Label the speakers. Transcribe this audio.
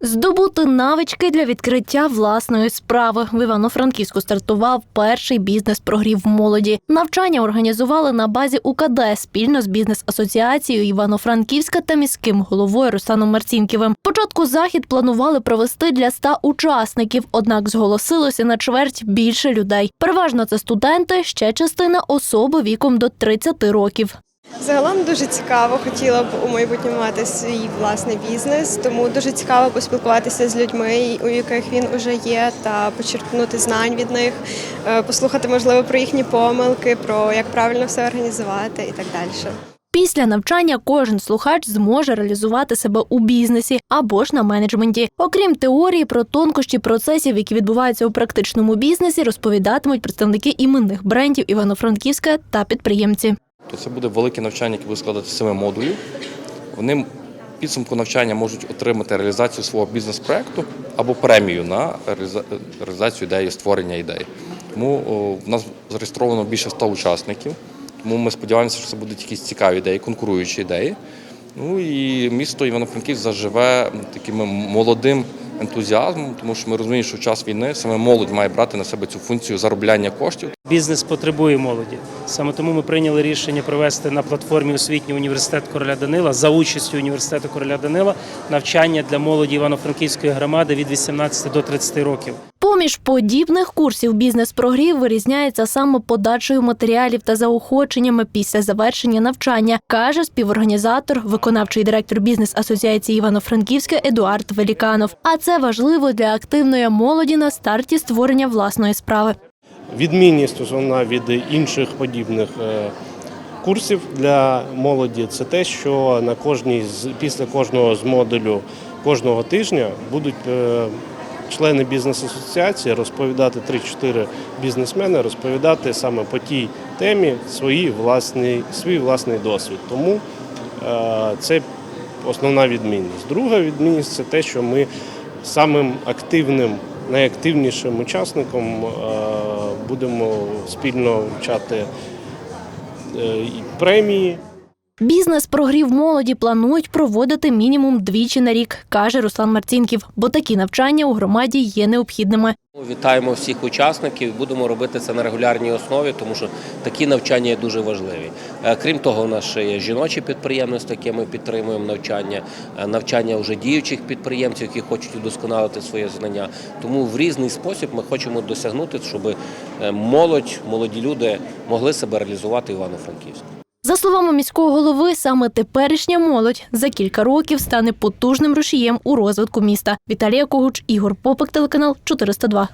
Speaker 1: Здобути навички для відкриття власної справи в Івано-Франківську стартував перший бізнес-прогрів молоді. Навчання організували на базі УКД спільно з бізнес-асоціацією Івано-Франківська та міським головою Русланом Марцінківим. Спочатку захід планували провести для ста учасників, однак зголосилося на чверть більше людей. Переважно це студенти, ще частина особи віком до 30 років.
Speaker 2: Загалом дуже цікаво, хотіла б у майбутньому мати свій власний бізнес, тому дуже цікаво поспілкуватися з людьми, у яких він уже є, та почерпнути знань від них, е, послухати можливо про їхні помилки, про як правильно все організувати і так далі.
Speaker 1: Після навчання кожен слухач зможе реалізувати себе у бізнесі або ж на менеджменті. Окрім теорії про тонкощі процесів, які відбуваються у практичному бізнесі, розповідатимуть представники іменних брендів Івано-Франківська та підприємці.
Speaker 3: То це буде велике навчання, яке буде складати семи модулів. Вони підсумку навчання можуть отримати реалізацію свого бізнес-проекту або премію на реалізацію ідеї, створення ідеї. Тому в нас зареєстровано більше 100 учасників. Тому ми сподіваємося, що це будуть якісь цікаві ідеї, конкуруючі ідеї. Ну і місто Івано-Франківськ заживе таким молодим ентузіазмом, тому що ми розуміємо, що в час війни саме молодь має брати на себе цю функцію заробляння коштів.
Speaker 4: Бізнес потребує молоді. Саме тому ми прийняли рішення провести на платформі освітній університет короля Данила за участю університету короля Данила навчання для молоді Івано-Франківської громади від 18 до 30 років.
Speaker 1: Поміж подібних курсів бізнес-прогрів вирізняється саме подачею матеріалів та заохоченнями після завершення навчання, каже співорганізатор, виконавчий директор бізнес-асоціації Івано-Франківська Едуард Веліканов. А це важливо для активної молоді на старті створення власної справи.
Speaker 5: Відмінність основна від інших подібних е, курсів для молоді це те, що на кожній після кожного з модулю кожного тижня будуть е, члени бізнес-асоціації розповідати 3-4 бізнесмени, розповідати саме по тій темі свої власний, свій власний досвід. Тому е, це основна відмінність. Друга відмінність це те, що ми самим активним, найактивнішим учасником е, будемо спільно вчати е, і премії.
Speaker 1: Бізнес-прогрів молоді планують проводити мінімум двічі на рік, каже Руслан Марцінків, бо такі навчання у громаді є необхідними.
Speaker 6: Вітаємо всіх учасників. Будемо робити це на регулярній основі, тому що такі навчання є дуже важливі. Е, Крім того, у нас ще є жіночі підприємництво, яке ми підтримуємо навчання, е, навчання вже діючих підприємців, які хочуть удосконалити своє знання. Тому в різний спосіб ми хочемо досягнути, щоб е, молодь, молоді люди могли себе реалізувати в Івано-Франківську.
Speaker 1: За словами міського голови, саме теперішня молодь за кілька років стане потужним рушієм у розвитку міста. Віталія Когуч, Ігор Попик, телеканал 402.